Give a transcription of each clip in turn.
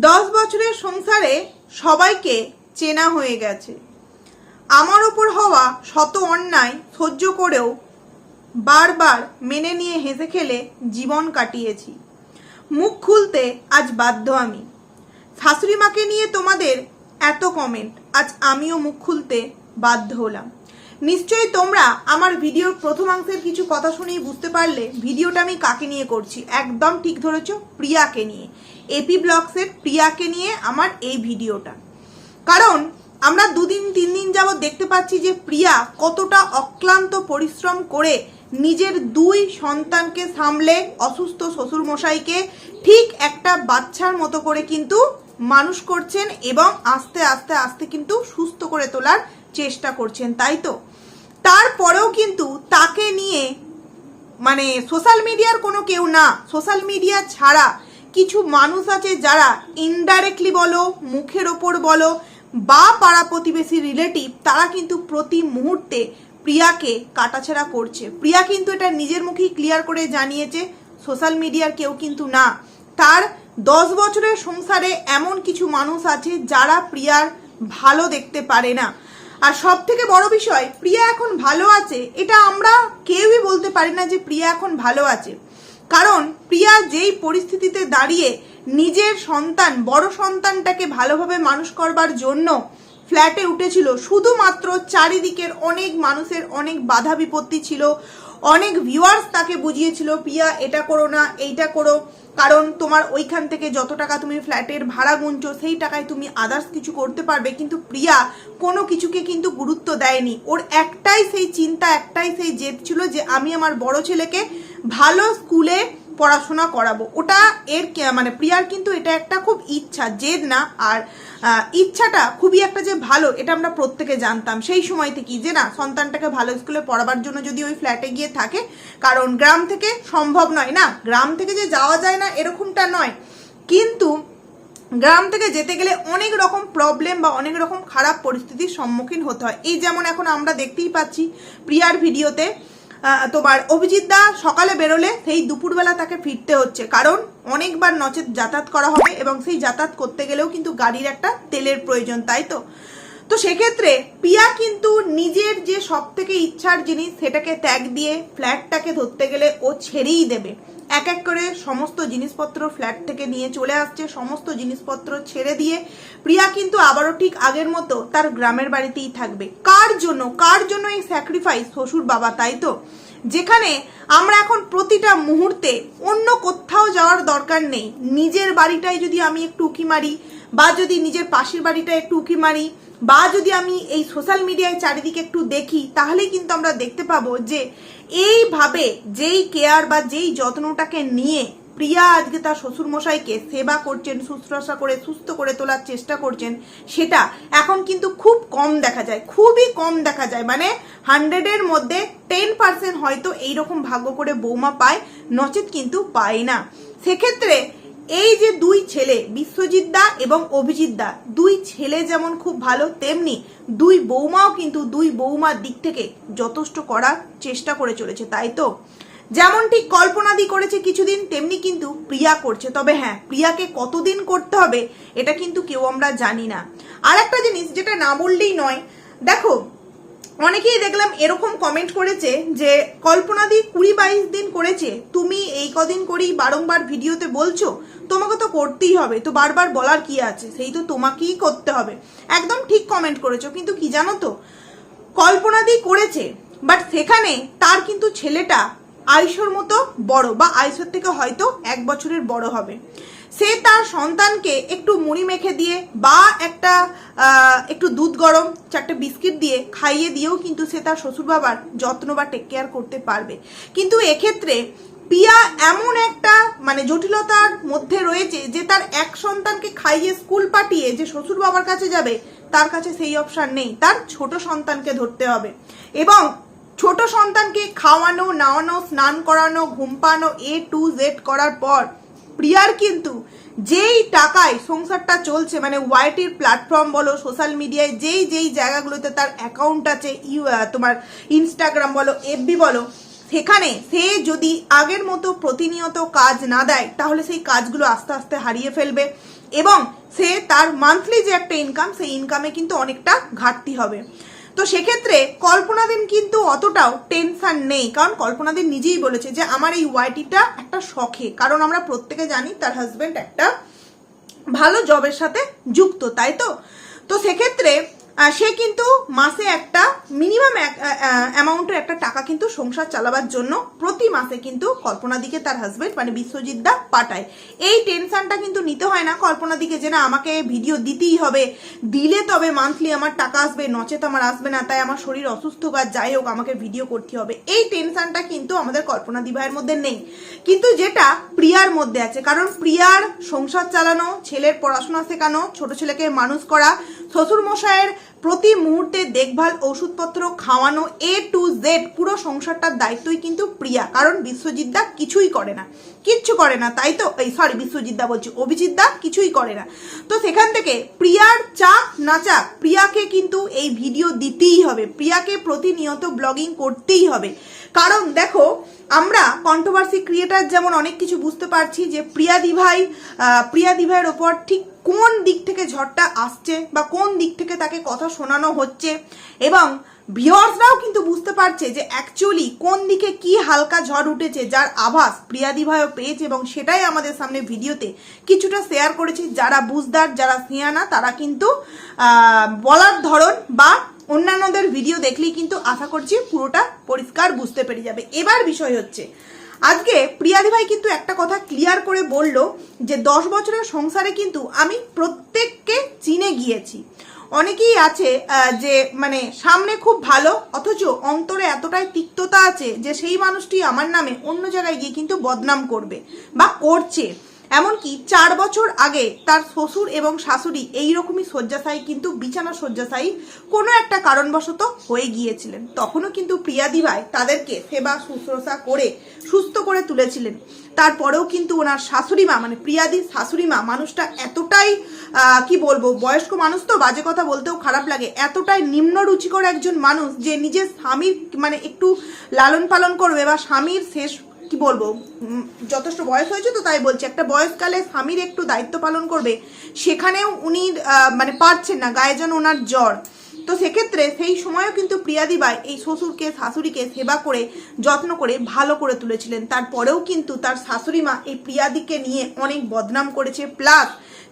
দশ বছরের সংসারে সবাইকে চেনা হয়ে গেছে। আমার ওপর হওয়া শত অন্যায় সহ্য করেও বারবার মেনে নিয়ে হেসে খেলে জীবন কাটিয়েছি। মুখ খুলতে আজ বাধ্য আমি। শাশুড়ি মাকে নিয়ে তোমাদের এত কমেন্ট আজ আমিও মুখ খুলতে বাধ্য হলাম। নিশ্চয়ই তোমরা আমার ভিডিওর প্রথমাংশের কিছু কথা শুনেই বুঝতে পারলে ভিডিওটা আমি কাকে নিয়ে করছি। একদম ঠিক ধরেছ, প্রিয়াকে নিয়ে। এপি ব্লগসের প্রিয়াকে নিয়ে আমার এই ভিডিওটা। কারণ আমরা দুদিন তিন দিন যাবৎ দেখতে পাচ্ছি যে প্রিয়া কতটা অক্লান্ত পরিশ্রম করে নিজের দুই সন্তানকে সামলে অসুস্থ শ্বশুর মশাইকে ঠিক একটা বাচ্চার মতো করে কিন্তু মানুষ করছেন এবং আস্তে আস্তে আস্তে কিন্তু সুস্থ করে তোলার চেষ্টা করছেন, তাই তো? তারপরেও কিন্তু তাকে নিয়ে মানে সোশ্যাল মিডিয়ার কোনো কেউ না। সোশ্যাল মিডিয়া ছাড়া কিছু মানুষ আছে যারা ইনডাইরেক্টলি বলো, মুখের ওপর বলো, বা পাড়া প্রতিবেশী রিলেটিভ তারা কিন্তু প্রতি মুহূর্তে প্রিয়াকে কাটাছেড়া করছে। প্রিয়া কিন্তু এটা নিজের মুখেই ক্লিয়ার করে জানিয়েছে সোশ্যাল মিডিয়ার কেউ কিন্তু না। তার দশ বছরের সংসারে এমন কিছু মানুষ আছে যারা প্রিয়ার ভালো দেখতে পারে না। আর সব থেকে বড় বিষয়, প্রিয়া এখন ভালো আছে। এটা আমরা কেউই বলতে পারি না যে প্রিয়া এখন ভালো আছে। কারণ প্রিয়া যেই পরিস্থিতিতে দাঁড়িয়ে নিজের সন্তান, বড় সন্তানটাকে ভালোভাবে মানুষ করবার জন্য ফ্ল্যাটে উঠেছিল, শুধুমাত্র চারিদিকের অনেক মানুষের অনেক বাধা বিপত্তি ছিল, অনেক ভিউয়ার্স তাকে বুঝিয়েছিল, প্রিয়া, এটা করো না, এইটা করো। কারণ তোমার ওইখান থেকে যত টাকা তুমি ফ্ল্যাটের ভাড়া গুনছো, সেই টাকায় তুমি আদার্স কিছু করতে পারবে। কিন্তু প্রিয়া কোনো কিছুকে কিন্তু গুরুত্ব দেয়নি। ওর একটাই সেই চিন্তা, একটাই সেই জেদ ছিল যে, আমি আমার বড় ছেলেকে ভালো স্কুলে পড়াশোনা করাবো। ওটা এর মানে প্রিয়ার কিন্তু এটা একটা খুব ইচ্ছা, জেদ না। আর ইচ্ছাটা খুবই একটা যে ভালো, এটা আমরা প্রত্যেকে জানতাম। সেই সময় থেকেই যে না, সন্তানটাকে ভালো স্কুলে পড়াবার জন্য যদি ওই ফ্ল্যাটে গিয়ে থাকে, কারণ গ্রাম থেকে সম্ভব নয় না, গ্রাম থেকে যে যাওয়া যায় না এরকমটা নয়। কিন্তু গ্রাম থেকে যেতে গেলে অনেক রকম প্রবলেম বা অনেক রকম খারাপ পরিস্থিতির সম্মুখীন হতে হয়। এই যেমন এখন আমরা দেখতেই পাচ্ছি, প্রিয়ার ভিডিওতে তোমার অভিজিৎ দা সকালে বেরোলে সেই দুপুরবেলা তাকে ফিরতে হচ্ছে। কারণ অনেকবার নচেত যাতায়াত করা হবে এবং সেই যাতায়াত করতে গেলেও কিন্তু গাড়ির একটা তেলের প্রয়োজন, তাই তো? তো সেক্ষেত্রে পিয়া কিন্তু নিজের যে সব থেকে ইচ্ছার জিনিস সেটাকে ত্যাগ দিয়ে ফ্ল্যাটটাকে ধরতে গেলে ও ছেড়েই দেবে। এক এক করে সমস্ত জিনিসপত্র ফ্ল্যাট থেকে নিয়ে চলে আসছে, সমস্ত জিনিসপত্র ছেড়ে দিয়ে। প্রিয়া কিন্তু আবারও ঠিক আগের মতো তার গ্রামের বাড়িতেই থাকবে। কার জন্য? কার জন্য এই স্যাক্রিফাইস শ্বশুর বাবা, তাই তো? যেখানে আমরা এখন প্রতিটা মুহূর্তে অন্য কোথাও যাওয়ার দরকার নেই। নিজের বাড়িটাই যদি আমি একটু উঁকি মারি, বা যদি নিজের পাশের বাড়িটা একটু উঁকি মারি বা যদি আমি এই সোশ্যাল মিডিয়ায় চারিদিকে একটু দেখি, তাহলেই কিন্তু আমরা দেখতে পাবো যে এইভাবে যেই কেয়ার বা যেই যত্নটাকে নিয়ে প্রিয়া আজকে তার শ্বশুরমশাইকে সেবা করছেন, শুশ্রূষা করে, সুস্থ করে তোলার চেষ্টা করছেন, সেটা এখন কিন্তু খুব কম দেখা যায়, খুবই কম দেখা যায়। মানে হান্ড্রেডের মধ্যে টেন পার্সেন্ট হয়তো এইরকম ভাগ্য করে বৌমা পায়, নচেত কিন্তু পায় না। সেক্ষেত্রে এই যে দুই ছেলে, বিশ্বজিৎ দা এবং অভিজিৎ দা, দুই ছেলে যেমন খুব ভালো, তেমনি দুই বৌমাও কিন্তু দুই বৌমার দিক থেকে যথেষ্ট করার চেষ্টা করে চলেছে, তাই তো? যেমন ঠিক কল্পনাদি করেছে কিছুদিন, তেমনি কিন্তু প্রিয়া করছে। তবে হ্যাঁ প্রিয়াকে কতদিন করতে হবে, এটা কিন্তু কেউ আমরা জানি না। আর একটা জিনিস যেটা না বললেই নয়, দেখো, অনেকেই দেখলাম এরকম কমেন্ট করেছে যে, কল্পনাদি কুড়ি বাইশ দিন করেছে, তুমি এই কদিন করেই বারংবার ভিডিওতে বলছো তোমাকে তো করতেই হবে। তো বারবার বলার কি আছে? সেই তো তোমাকেই করতে হবে। একদম ঠিক কমেন্ট করেছ, কিন্তু কি জানো তো? কল্পনাদি করেছে বাট সেখানে তার কিন্তু ছেলেটা আইসোর মতো বড়, বা আইসোর থেকে হয়তো এক বছরের বড় হবে। সে তার সন্তানকে একটু মুড়ি মেখে দিয়ে, বা একটা একটু দুধ গরম, চারটে বিস্কিট দিয়ে খাইয়ে দিয়েও কিন্তু সে তার শ্বশুর বাবার যত্ন বা টেক কেয়ার করতে পারবে। কিন্তু এক্ষেত্রে পিয়া এমন একটা মানে জটিলতার মধ্যে রয়েছে যে তার এক সন্তানকে খাইয়ে স্কুল পাঠিয়ে যে শ্বশুর বাবার কাছে যাবে, তার কাছে সেই অপশান নেই। তার ছোট সন্তানকে ধরতে হবে। এবং ছোট সন্তানকে খাওয়ানো, নাওয়ানো, স্নান করানো, ঘুম পানো এ টু জেড করার পর প্রিয়ার কিন্তু যেই টাকায় সংসারটা চলছে মানে ওয়াইটির প্ল্যাটফর্ম বলো সোশ্যাল মিডিয়ায় যেই যেই জায়গাগুলোতে তার অ্যাকাউন্ট আছে, ইউ তোমার ইনস্টাগ্রাম বলো এফবি বলো সেখানে সে যদি আগের মতো প্রতিনিয়ত কাজ না দেয়, তাহলে সেই কাজগুলো আস্তে আস্তে হারিয়ে ফেলবে এবং সে তার মান্থলি যে একটা ইনকাম সেই ইনকামে কিন্তু অনেকটা ঘাটতি হবে। তো সেক্ষেত্রে কল্পনাদিন কিন্তু অতটাও টেনশন নেই, কারণ কল্পনাদিন নিজেই বলেছে যে আমার এই ওয়াইটিটা একটা শখে, কারণ আমরা প্রত্যেকে জানি তার হাজবেন্ড একটা ভালো জবের সাথে যুক্ত, তাই তো? তো সেক্ষেত্রে সে কিন্তু মাসে একটা মিনিমাম অ্যামাউন্টের একটা টাকা কিন্তু সংসার চালাবার জন্য প্রতি মাসে কিন্তু কল্পনা দিকে তার হাজবেন্ড মানে বিশ্বজিৎ দা, পাঠায়। এই টেনশনটা কিন্তু নিতে হয় না। কল্পনা দিকে যে না, আমাকে ভিডিও দিতেই হবে। দিলে তবে মান্থলি আমার টাকা আসবে, নচেত আমার আসবে না। তাই আমার শরীর অসুস্থ বা যাই হোক, আমাকে ভিডিও করতে হবে। এই টেনশনটা কিন্তু আমাদের কল্পনা দিভাইয়ের মধ্যে নেই। কিন্তু যেটা প্রিয়ার মধ্যে আছে, কারণ প্রিয়ার সংসার চালানো, ছেলের পড়াশোনা শেখানো, ছোট ছেলেকে মানুষ করা শ্বশুর মশাইয়ের প্রতি মুহূর্তে দেখভাল ওষুধপত্র খাওয়ানো এ টু জেড পুরো সংসারটার দায়িত্বই কিন্তু প্রিয়া, কারণ বিশ্বজিৎ দা কিছুই করে না। কিচ্ছু করে না, তাই তো? এই সরি বিশ্বজিৎ দা বলছি। অভিজিৎ দা কিছুই করে না। তো সেখান থেকে প্রিয়ার চাক না চাক প্রিয়াকে কিন্তু এই ভিডিও দিতেই হবে। প্রিয়াকে প্রতিনিয়ত ব্লগিং করতেই হবে। কারণ দেখো, আমরা কন্ট্রোভার্সি ক্রিয়েটার যেমন অনেক কিছু বুঝতে পারছি যে প্রিয়া দিভাই প্রিয়া দিভাইয়ের ওপর ঠিক কোন দিক থেকে ঝড়টা আসছে বা কোন দিক থেকে তাকে কথা শোনানো হচ্ছে এবং ভিওর্সরাও কিন্তু বুঝতে পারছে যে অ্যাকচুয়ালি কোন দিকে কি হালকা ঝড় উঠেছে, যার আভাস প্রিয়া দিভাইও পেয়েছে এবং সেটাই আমাদের সামনে ভিডিওতে কিছুটা শেয়ার করেছি। যারা বুঝদার, যারা সিয়ানা তারা কিন্তু বলার ধরন বা অন্যান্যদের ভিডিও দেখলেই কিন্তু আশা করছি পুরোটা পরিষ্কার বুঝতে পেরে যাবে। এবার বিষয় হচ্ছে, আজকে প্রিয়াদি ভাই কিন্তু একটা কথা ক্লিয়ার করে বলল যে দশ বছরের সংসারে কিন্তু আমি প্রত্যেককে চিনে গিয়েছি। অনেকেই আছে যে মানে সামনে খুব ভালো, অথচ অন্তরে এতটাই তিক্ততা আছে যে সেই মানুষটি আমার নামে অন্য জায়গায় গিয়ে কিন্তু বদনাম করবে বা করছে। এমনকি চার বছর আগে তার শ্বশুর এবং শাশুড়ি এইরকমই শয্যাশায়ী কিন্তু বিছানা শয্যাশায়ী কোনো একটা কারণবশত হয়ে গিয়েছিলেন। তখনও কিন্তু প্রিয়াদি ভাই তাদেরকে সেবা, শুশ্রূষা করে সুস্থ করে তুলেছিলেন। তারপরেও কিন্তু ওনার শাশুড়ি মা মানে প্রিয়াদির শাশুড়ি মা মানুষটা এতটাই কি বলব, বয়স্ক মানুষ তো, বাজে কথা বলতেও খারাপ লাগে। এতটাই নিম্ন রুচিকর একজন মানুষ যে নিজের স্বামীর মানে একটু লালন পালন করবে বা স্বামীর শেষ, কি বলব যথেষ্ট বয়স হয়েছে তো তাই বলছি, একটা বয়সকালে স্বামীর একটু দায়িত্ব পালন করবে, সেখানেও উনি মানে পারছেন না, গায়ে যেন ওনার জ্বর। তো সেক্ষেত্রে সেই সময়ও কিন্তু প্রিয়াদিবাই এই শ্বশুরকে, শাশুড়িকে সেবা করে, যত্ন করে ভালো করে তুলেছিলেন। তারপরেও কিন্তু তার শাশুড়ি মা এই প্রিয়াদিকে নিয়ে অনেক বদনাম করেছে, প্লাস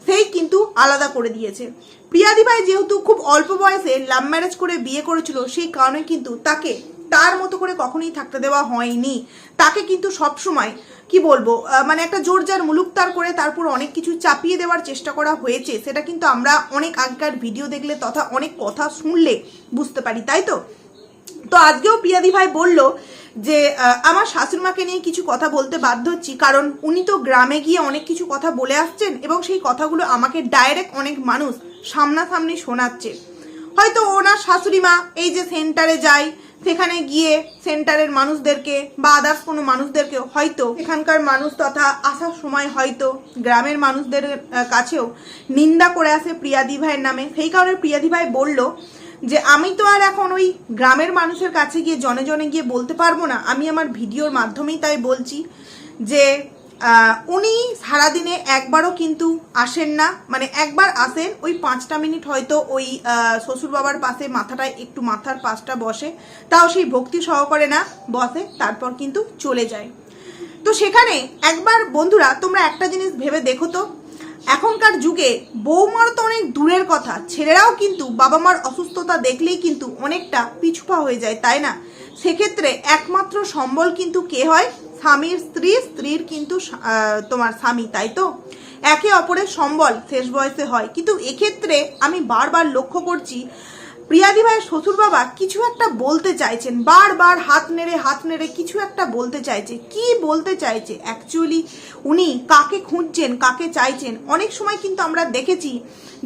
সেই কিন্তু আলাদা করে দিয়েছে। প্রিয়াদিভাই যেহেতু খুব অল্প বয়সে লাভ ম্যারেজ করে বিয়ে করেছিল, সেই কারণে কিন্তু তাকে তার মতো করে কখনোই থাকতে দেওয়া হয়নি। তাকে কিন্তু সব সময় কি বলব? মানে একটা জোর যার মুলুকতার করে তারপর অনেক কিছু চাপিয়ে দেওয়ার চেষ্টা করা হয়েছে, সেটা কিন্তু আমরা অনেক আগেকার ভিডিও দেখলে তথা অনেক কথা শুনলে বুঝতে পারি, তাই তো? তো আজকেও প্রিয়াদি ভাই বলল যে আমার শাশুড়িমাকে নিয়ে কিছু কথা বলতে বাধ্য হচ্ছি, কারণ উনি তো গ্রামে গিয়ে অনেক কিছু কথা বলে আসছেন এবং সেই কথাগুলো আমাকে ডাইরেক্ট অনেক মানুষ সামনাসামনি শোনাচ্ছে। হয়তো ওনার শাশুড়ি মা এই যে সেন্টারে যায় সেখানে গিয়ে সেন্টারের মানুষদেরকে বা আদার্স কোনো মানুষদেরকে হয়তো এখানকার মানুষ তথা আসার সময় হয়তো গ্রামের মানুষদের কাছেও নিন্দা করে আসে প্রিয়াদি ভাইয়ের নামে। সেই কারণে প্রিয়াদি ভাই বলল যে, আমি তো আর এখন ওই গ্রামের মানুষের কাছে গিয়ে জনে জনে গিয়ে বলতে পারব না। আমি আমার ভিডিওর মাধ্যমেই তাই বলছি যে উনি সারাদিনে একবারও কিন্তু আসেন না। মানে একবার আসেন, ওই পাঁচটা মিনিট হয়তো ওই শ্বশুর বাবার পাশে মাথাটায় একটু মাথার পাশটা বসে। তাও সেই ভক্তি সহকারে না, বসে, তারপর কিন্তু চলে যায়। তো সেখানে একবার, বন্ধুরা, তোমরা একটা জিনিস ভেবে দেখো তো, এখনকার যুগে বৌমার তো অনেক দূরের কথা, ছেলেরাও কিন্তু বাবা মার অসুস্থতা দেখলেই কিন্তু অনেকটা পিছুপা হয়ে যায়, তাই না? সেক্ষেত্রে একমাত্র সম্বল কিন্তু কে হয়? স্বামীর স্ত্রী, স্ত্রীর কিন্তু তোমার স্বামী, তাই তো? একে অপরের সম্বল শেষ বয়সে হয়। কিন্তু এক্ষেত্রে আমি বারবার লক্ষ্য করছি প্রিয়াদি ভাইয়ের শ্বশুর বাবা কিছু একটা বলতে চাইছেন, বারবার হাত নেড়ে হাত নেড়ে কিছু একটা বলতে চাইছে। কি বলতে চাইছে? অ্যাকচুয়ালি উনি কাকে খুঁজছেন, কাকে চাইছেন? অনেক সময় কিন্তু আমরা দেখেছি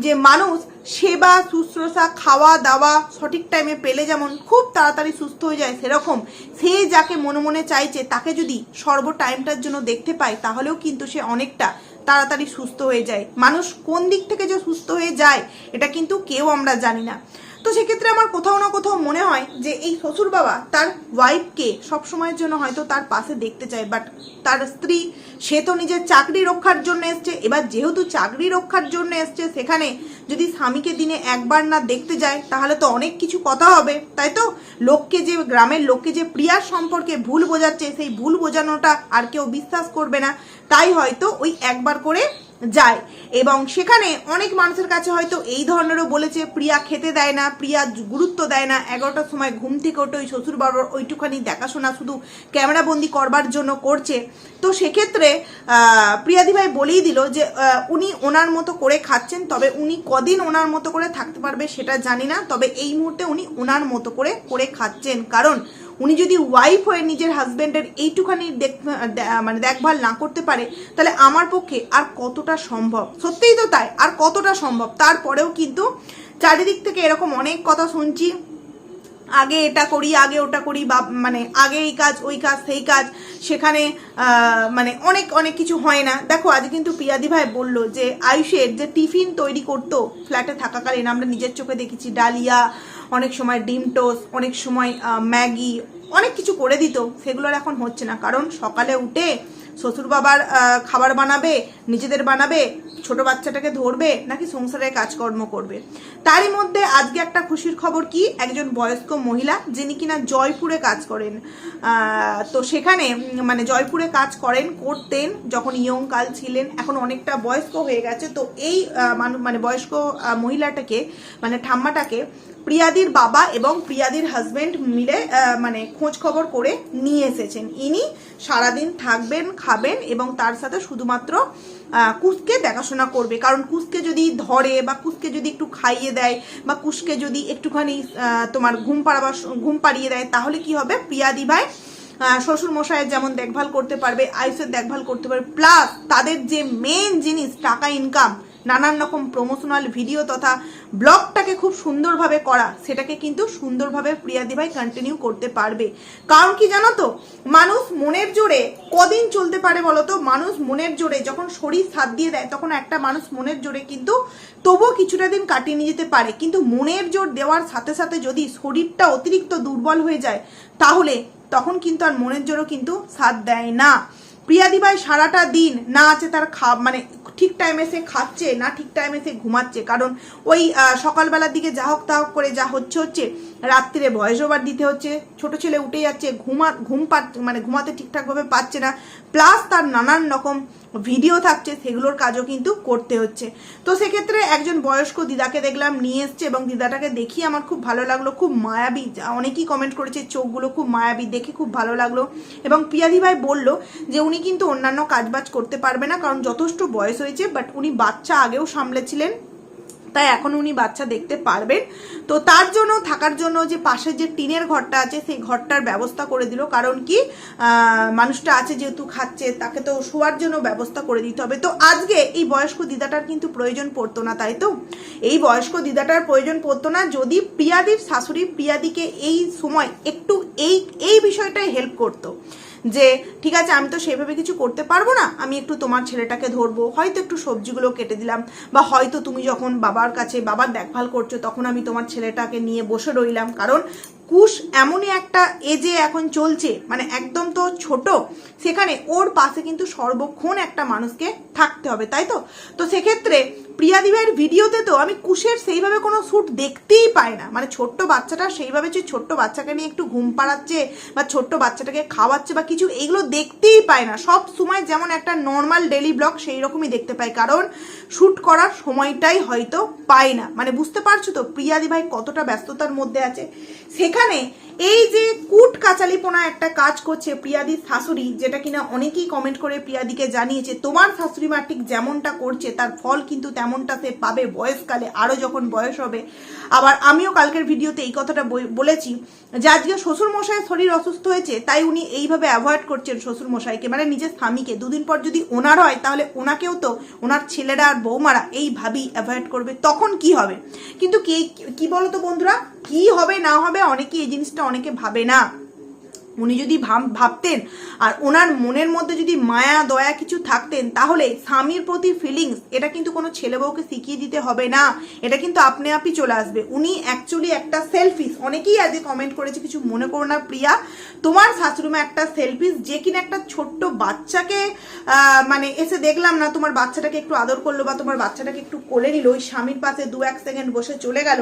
যে মানুষ সেবা, শুশ্রূষা খাওয়া দাওয়া সঠিক টাইমে পেলে যেমন খুব তাড়াতাড়ি সুস্থ হয়ে যায় সেরকম, সে যাকে মনে মনে চাইছে, তাকে যদি সর্ব টাইমটার জন্য দেখতে পায়, তাহলেও কিন্তু সে অনেকটা তাড়াতাড়ি সুস্থ হয়ে যায়। মানুষ কোন দিক থেকে যে সুস্থ হয়ে যায়, এটা কিন্তু কেউ আমরা জানি না। তো সেক্ষেত্রে আমার কোথাও না কোথাও মনে হয় যে এই শ্বশুর বাবা তার ওয়াইফকে সবসময়ের জন্য হয়তো তার পাশে দেখতে চায় বাট তার স্ত্রী, সে তো নিজের চাকরি রক্ষার জন্য এসছে। এবার যেহেতু চাকরি রক্ষার জন্য এসছে, সেখানে যদি স্বামীকে দিনে একবার না দেখতে যায়, তাহলে তো অনেক কিছু কথা হবে। তাই তো লোককে যে, গ্রামের লোককে যে প্রিয়ার সম্পর্কে ভুল বোঝাচ্ছে, সেই ভুল বোঝানোটা আর কেউ বিশ্বাস করবে না। তাই হয়তো ওই একবার করে যায়। এবং সেখানে অনেক মানুষের কাছে হয়তো এই ধরনেরও বলেছে, প্রিয়া খেতে দেয় না, প্রিয়া গুরুত্ব দেয় না, এগারোটার সময় ঘুম থেকে ওঠে, ওই শ্বশুর বাবার ওইটুখানি দেখাশোনা শুধু ক্যামেরাবন্দি করবার জন্য করছে। তো সেক্ষেত্রে প্রিয়াদি ভাই বলেই দিল যে উনি ওনার মতো করে খাচ্ছেন, তবে উনি কদিন ওনার মতো করে থাকতে পারবে সেটা জানি না, তবে এই মুহূর্তে উনি ওনার মতো করে করে খাচ্ছেন। কারণ উনি যদি ওয়াইফ হয়ে নিজের হাজব্যান্ডের এইটুখানি মানে দেখভাল না করতে পারে, তাহলে আমার পক্ষে আর কতটা সম্ভব? সত্যিই তো তাই, আর কতটা সম্ভব? তারপরেও কিন্তু চারিদিক থেকে এরকম অনেক কথা শুনছি। আগে এটা করি, আগে ওটা করি, বা মানে আগে এই কাজ, ওই কাজ, সেই কাজ, সেখানে মানে অনেক অনেক কিছু হয় না। দেখো, আজ কিন্তু পিয়াদি ভাই বলল যে, আয়ুষের যে টিফিন তৈরি করতো ফ্ল্যাটে থাকাকালীন, আমরা নিজের চোখে দেখেছি ডালিয়া, অনেক সময় ডিম টোস্ট, অনেক সময় ম্যাগি, অনেক কিছু করে দিত। সেগুলোর এখন হচ্ছে না। কারণ সকালে উঠে শ্বশুর বাবার খাবার বানাবে, নিজেদের বানাবে, ছোট বাচ্চাটাকে ধরবে, নাকি সংসারের কাজকর্ম করবে? তারই মধ্যে আজকে একটা খুশির খবর কি? একজন বয়স্ক মহিলা যিনি কিনা জয়পুরে কাজ করেন। তো সেখানে মানে জয়পুরে কাজ করেন, করতেন, যখন ইয়ং কাল ছিলেন, এখন অনেকটা বয়স্ক হয়ে গেছে, তো এই মানু- মানে বয়স্ক মহিলাটাকে মানে ঠাম্মাটাকে প্রিয়াদির বাবা এবং প্রিয়াদির হাজবেন্ড মিলে মানে খোঁজ খবর করে নিয়ে এসেছেন। ইনি সারাদিন থাকবেন, খাবেন এবং তার সাথে শুধুমাত্র কুসকে দেখাশোনা করবে। কারণ কুসকে যদি ধরে বা কুসকে যদি একটু খাইয়ে দেয় বা কুসকে যদি একটুখানি তোমার ঘুম পাড়াবার ঘুম পাড়িয়ে দেয়, তাহলে কি হবে? প্রিয়াদি ভাই শ্বশুর মশাইয়ের যেমন দেখভাল করতে পারবে, আয়ুষের দেখভাল করতে পারবে। প্লাস তাদের যে মেন জিনিস, টাকা ইনকাম নানান রকম প্রমোশনাল ভিডিও তথা ব্লগটাকে খুব সুন্দরভাবে করা, সেটাকে কিন্তু সুন্দরভাবে প্রিয়াদি ভাই কন্টিনিউ করতে পারবে। কারণ কি জানো তো? মানুষ মনের জোরে কদিন চলতে পারে বলো তো মানুষ মনের জোরে যখন শরীর সাথ দিয়ে দেয়, তখন একটা মানুষ মনের জোরে কিন্তু তবুও কিছুটা দিন কাটিয়ে নিয়ে যেতে পারে। কিন্তু মনের জোর দেওয়ার সাথে সাথে যদি শরীরটা অতিরিক্ত দুর্বল হয়ে যায়, তাহলে তখন কিন্তু আর মনের জোরও কিন্তু সাথ দেয় না। প্রিয়াদি ভাই সারাটা দিন না আছে তার খা মানে ঠিক টাইমে সে খাচ্ছে, না ঠিক টাইমে সে ঘুমাচ্ছে। কারণ ওই সকালবেলার দিকে যা হোক তা হোক করে যা হচ্ছে হচ্ছে রাত্রিরে ভয়েস ওভার দিতে হচ্ছে, ছোট ছেলে উঠে যাচ্ছে, ঘুমা, ঘুম পা মানে ঘুমাতে ঠিকঠাকভাবে পাচ্ছে না। প্লাস তার নানান রকম ভিডিও থাকছে, সেগুলোর কাজও কিন্তু করতে হচ্ছে। তো সেক্ষেত্রে একজন বয়স্ক দিদাকে দেখলাম, নিয়ে এসছে এবং দিদাটাকে দেখি আমার খুব ভালো লাগল, খুব মায়াবী। অনেকেই কমেন্ট করেছে, চোখগুলো খুব মায়াবী, দেখে খুব ভালো লাগল। এবং পিয়াদি ভাই বলল যে, উনি কিন্তু অন্যান্য কাজবাজ করতে পারবে না, কারণ যথেষ্ট বয়স হয়েছে বাট উনি বাচ্চা আগেও সামলেছিলেন। তাই এখন উনি বাচ্চা দেখতে পারবেন। তো তার জন্য, থাকার জন্য যে পাশে যে টিনের ঘরটা আছে, সেই ঘরটার ব্যবস্থা করে দিল। কারণ কি মানুষটা আছে যেহেতু খাচ্ছে, তাকে তো শোয়ার জন্য ব্যবস্থা করে দিতে হবে। তো আজকে এই বয়স্ক দিদাটার কিন্তু প্রয়োজন পড়তো না, তাই তো? এই বয়স্ক দিদাটার প্রয়োজন পড়তো না। যদি প্রিয়াদির শাশুড়ি প্রিয়াদিকে এই সময় একটু এই এই বিষয়টাই হেল্প করতো। যে, ঠিক আছে, আমি তো সেভাবে কিছু করতে পারব না, আমি একটু তোমার ছেলেটাকে ধরবো। হয়তো একটু সবজিগুলো কেটে দিলাম, বা হয়তো তুমি যখন বাবার কাছে বাবার দেখভাল করছ, তখন আমি তোমার ছেলেটাকে নিয়ে বসে রইলাম। কারণ কুশ এমনই একটা এজে এখন চলছে মানে একদম তো ছোট, সেখানে ওর পাশে কিন্তু সর্বক্ষণ একটা মানুষকে থাকতে হবে, তাই তো? তো সেক্ষেত্রে প্রিয়াদিভাইয়ের ভিডিওতে তো আমি কুশের সেইভাবে কোনো শ্যুট দেখতেই পাই না। মানে ছোট্ট বাচ্চাটা সেইভাবে যে ছোট্ট বাচ্চাকে নিয়ে একটু ঘুম পাড়াচ্ছে বা ছোট্ট বাচ্চাটাকে খাওয়াচ্ছে বা কিছু এইগুলো দেখতেই পায় না। সব সময় যেমন একটা নর্মাল ডেলি ব্লগ সেই রকমই দেখতে পাই। কারণ শ্যুট করার সময়টাই হয়তো পাই না। মানে বুঝতে পারছ তো প্রিয়াদি ভাই কতটা ব্যস্ততার মধ্যে আছে? সেখানে এই যে কুট কাচালিপোনা একটা কাজ করছে প্রিয়াদির শাশুড়ি, যেটা কিনা অনেকেই কমেন্ট করে প্রিয়াদিকে জানিয়েছে, তোমার শাশুড়ি মা ঠিক যেমনটা করছে, তার ফল কিন্তু তেমনটা সে পাবে বয়সকালে আরও যখন বয়স হবে। আবার আমিও কালকের ভিডিওতে এই কথাটা বলেছি যে আজকে শ্বশুর মশাইয়ের শরীর অসুস্থ হয়েছে, তাই উনি এইভাবে অ্যাভয়েড করছেন শ্বশুরমশাইকে মানে নিজের স্বামীকে। দুদিন পর যদি ওনার হয়, তাহলে ওনাকেও তো, ওনার ছেলেরা আর বৌমারা এইভাবেই অ্যাভয়েড করবে, তখন কি হবে? কিন্তু কি কি বলতো বন্ধুরা? কি হবে না হবে অনেকে এই জিনিসটা অনেকে ভাবে না। উনি যদি ভাব- ভাবতেন আর ওনার মনের মধ্যে যদি মায়া, দয়া কিছু থাকতেন, তাহলে স্বামীর প্রতি ফিলিংস এটা কিন্তু কোনো ছেলে বউকে শিখিয়ে দিতে হবে না। এটা কিন্তু আপনি আপনি চলে আসবে। উনি অ্যাকচুয়ালি একটা সেলফিস অনেকেই আজকে কমেন্ট করেছে কিছু মনে করো না প্রিয়া, তোমার শাশুড়িমা একটা সেলফিস যে কিনা একটা ছোট্ট বাচ্চাকে মানে এসে দেখলাম না, তোমার বাচ্চাটাকে একটু আদর করল বা তোমার বাচ্চাটাকে একটু কোলে নিল, ওই স্বামীর পাশে দু এক সেকেন্ড বসে চলে গেল,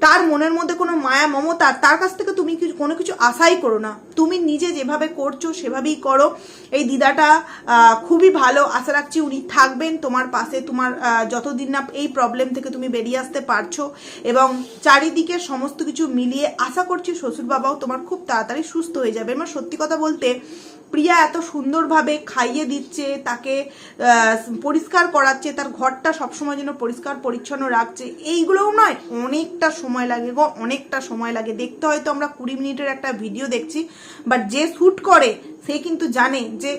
তার মনের মধ্যে কোনো মায়া, মমতা, তার কাছ থেকে তুমি কোনো কিছু আশাই করো না। তুমি নিজে যেভাবে করছ, সেভাবেই করো। এই দিদাটা খুবই ভালো। আশা রাখছি উনি থাকবেন তোমার পাশে। তোমার যতদিন না এই প্রবলেম থেকে তুমি বেরিয়ে আসতে পারছ। এবং চারিদিকে সমস্ত কিছু মিলিয়ে আশা করছি শ্বশুরবাবাও তোমার খুব তাড়াতাড়ি সুস্থ হয়ে যাবে। আমার সত্যি কথা বলতে প্রিয়া এত সুন্দরভাবে খাইয়ে দিচ্ছে, তাকে পরিষ্কার করাচ্ছে, তার ঘরটা সবসময় যেন পরিষ্কার পরিচ্ছন্ন রাখছে, এইগুলোও নয়, অনেকটা সময় লাগে গো, অনেকটা সময় লাগে। দেখতে হয়তো আমরা কুড়ি মিনিটের একটা ভিডিও দেখছি বাট যে শ্যুট করে, সে কিন্তু জানে যে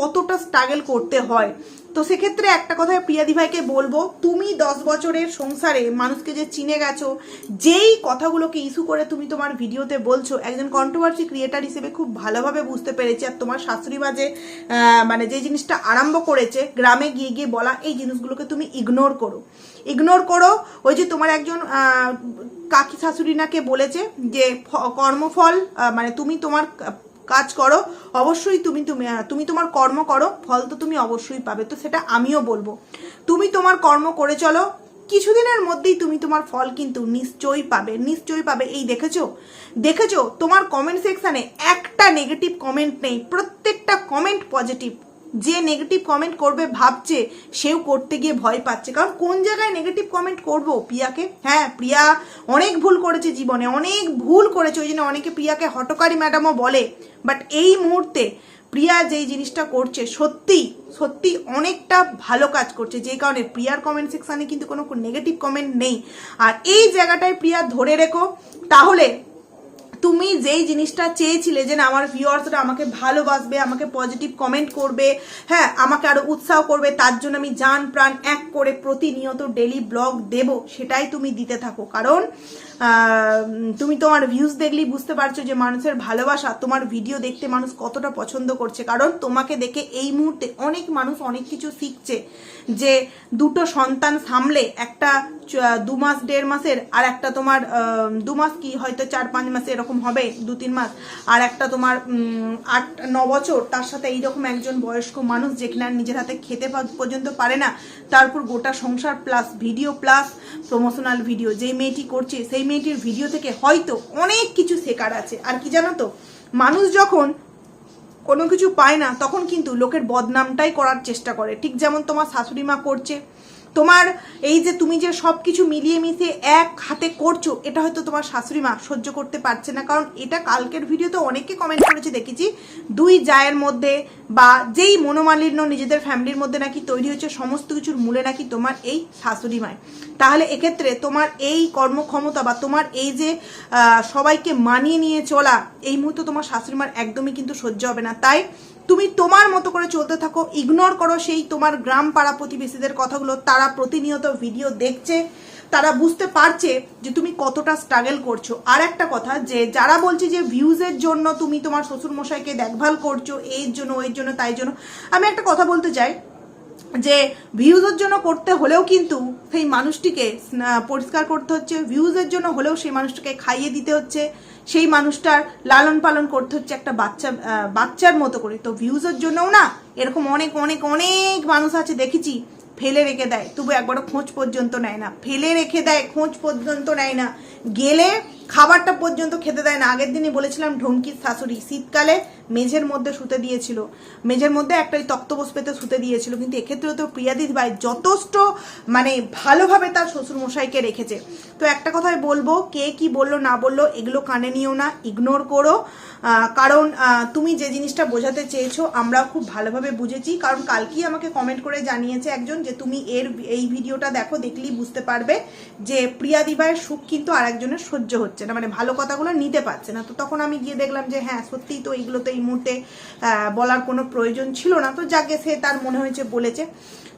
কতটা স্ট্রাগল করতে হয়। তো সেক্ষেত্রে একটা কথা প্রিয়াদি ভাইকে বলব, তুমি দশ বছরের সংসারে মানুষকে যে চিনে গেছো, যেই কথাগুলোকে ইস্যু করে তুমি তোমার ভিডিওতে বলছো, একজন কন্ট্রোভার্সি ক্রিয়েটার হিসেবে খুব ভালোভাবে বুঝতে পেরেছি আর তোমার শাশুড়ি মা যে মানে যে জিনিসটা আরম্ভ করেছে, গ্রামে গিয়ে গিয়ে বলা, এই জিনিসগুলোকে তুমি ইগনোর করো। ইগনোর করো ওই যে তোমার একজন কাকি শাশুড়িনাকে বলেছে যে কর্মফল মানে তুমি তোমার কাজ করো, অবশ্যই তুমি তুমি তুমি তোমার কর্ম করো, ফল তো তুমি অবশ্যই পাবে, তো সেটা আমিও বলব। তুমি তোমার কর্ম করে চলো, কিছুদিনের মধ্যেই তুমি তোমার ফল কিন্তু নিশ্চয়ই পাবে নিশ্চয়ই পাবে। এই দেখেছ? দেখেছ? তোমার কমেন্ট সেকশানে একটা নেগেটিভ কমেন্ট নেই, প্রত্যেকটা কমেন্ট পজিটিভ যে নেগেটিভ কমেন্ট করবে ভাবছে, সেও করতে গিয়ে ভয় পাচ্ছে। কারণ কোন জায়গায় নেগেটিভ কমেন্ট করব? প্রিয়াকে? হ্যাঁ প্রিয়া অনেক ভুল করেছে জীবনে, অনেক ভুল করেছে। ওই জন্য অনেকে প্রিয়াকে হটকারী ম্যাডামও বলে। বাট এই মুহূর্তে প্রিয়া যেই জিনিসটা করছে সত্যি সত্যি অনেকটা ভালো কাজ করছে। যে কারণে প্রিয়ার কমেন্ট সেকশানে কিন্তু কোনো নেগেটিভ কমেন্ট নেই। আর এই জায়গাটায় প্রিয়া ধরে রেখো। তাহলে তুমি যেই জিনিসটা চেয়েছিলে যে না, আমার ভিউয়ার্সরা আমাকে ভালোবাসবে, আমাকে পজিটিভ কমেন্ট করবে হ্যাঁ আমাকে আরও উৎসাহ করবে, তার জন্য আমি যান প্রাণ এক করে প্রতিনিয়ত ডেলি ব্লগ দেব, সেটাই তুমি দিতে থাকো। কারণ তুমি তোমার ভিউজ দেখলেই বুঝতে পারছ যে মানুষের ভালোবাসা, তোমার ভিডিও দেখতে মানুষ কতটা পছন্দ করছে। কারণ তোমাকে দেখে এই মুহূর্তে অনেক মানুষ অনেক কিছু শিখছে যে দুটো সন্তান সামলে একটা দু মাস, দেড় মাসের, আর একটা তোমার দু মাস কি হয়তো চার, পাঁচ মাসে এরকম হবে, দু, তিন মাস। আর একটা তোমার আট, ন বছর, তার সাথে এইরকম একজন বয়স্ক মানুষ যেখানে আর নিজের হাতে খেতে পর্যন্ত পারে না তারপর গোটা সংসার plus video plus promotional video যেই মেয়েটি করছে, সেই মেয়েটির ভিডিও থেকে হয়তো অনেক কিছু শেখার আছে। আর কি জানো তো? মানুষ যখন কোনো কিছু পায় না, তখন কিন্তু লোকের বদনামটাই করার চেষ্টা করে। ঠিক যেমন তোমার শাশুড়ি মা করছে তোমার এই যে তুমি যে সব কিছু মিলিয়ে মিশিয়ে এক হাতে করছ, এটা হয়তো তোমার শাশুড়ি মা সহ্য করতে পারছে না। কারণ এটা কালকের ভিডিওতে অনেকে কমেন্ট করেছে, দেখেছি। দুই জায়ের মধ্যে বা যেই মনোমালিন্য নিজেদের ফ্যামিলির মধ্যে নাকি তৈরি হচ্ছে সমস্ত কিছুর মূলে নাকি তোমার এই শাশুড়ি মায় তাহলে এক্ষেত্রে তোমার এই কর্মক্ষমতা বা তোমার এই যে সবাইকে মানিয়ে নিয়ে চলা, এই মুহূর্তে তোমার শাশুড়ি মার একদমই কিন্তু সহ্য হবে না। তাই তুমি তোমার মতো করে চলতে থাকো ইগনোর করো সেই তোমার গ্রাম পাড়া প্রতিবেশীদের কথাগুলো। তারা প্রতিনিয়ত ভিডিও দেখছে, তারা বুঝতে পারছে যে তুমি কতটা স্ট্রাগল করছ। আর একটা কথা, যে যারা বলছে যে ভিউজের জন্য তুমি তোমার শ্বশুরমশাইকে দেখভাল করছ, এর জন্য এর জন্য, তাই জন্য, আমি একটা কথা বলতে চাই। যে ভিউজের জন্য করতে হলেও কিন্তু সেই মানুষটিকে পরিষ্কার করতে হচ্ছে। ভিউজের জন্য হলেও সেই মানুষটাকে খাইয়ে দিতে হচ্ছে। সেই মানুষটার লালন পালন করতে হচ্ছে একটা বাচ্চা বাচ্চার মতো করে। তো ভিউজের জন্যও না এরকম অনেক অনেক অনেক মানুষ আছে দেখেছি, ফেলে রেখে দেয়। তবু একবারও খোঁজ পর্যন্ত নেয় না। ফেলে রেখে দেয়, খোঁজ পর্যন্ত নেয় না। গেলে খাবারটা পর্যন্ত খেতে দেয় না। আগের দিনই বলেছিলাম ঢঙ্কির শাশুড়ি, শীতকালে মেঝের মধ্যে শুতে দিয়েছিল। মেঝের মধ্যে একটা ওই তক্তবোস পেতে শুতে দিয়েছিল। কিন্তু এক্ষেত্রেও তো প্রিয়াদির ভাই যথেষ্ট মানে ভালোভাবে তার শ্বশুর মশাইকে রেখেছে। তো একটা কথাই বলব, কে কি বলল না বলল এগুলো কানে নিও না ইগনোর করো। কারণ তুমি যে জিনিসটা বোঝাতে চেয়েছো, আমরা খুব ভালোভাবে বুঝেছি। কারণ কালকেই আমাকে কমেন্ট করে জানিয়েছে একজন যে তুমি এর এই ভিডিওটা দেখো, দেখলেই বুঝতে পারবে যে প্রিয়া দিবাইয়ের সুখ কিন্তু আরেকজনের সহ্য হচ্ছে হচ্ছে না মানে ভালো কথাগুলো নিতে পারছে না। তো তখন আমি গিয়ে দেখলাম যে হ্যাঁ সত্যিই তো এইগুলো তো এই মুহূর্তে বলার কোনো প্রয়োজন ছিল না। তো যাকে সে তার মনে হয়েছে বলেছে।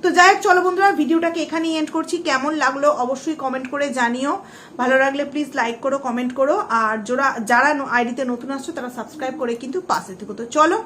তো যাই হোক, চলো বন্ধুরা, ভিডিওটাকে এখানেই এন্ড করছি। কেমন লাগল অবশ্যই কমেন্ট করে জানিও। ভালো লাগলে প্লিজ লাইক করো কমেন্ট করো। আর যারা যারা আইডিতে নতুন আসছো, তারা সাবস্ক্রাইব করে কিন্তু পাশে থেকো। তো চলো।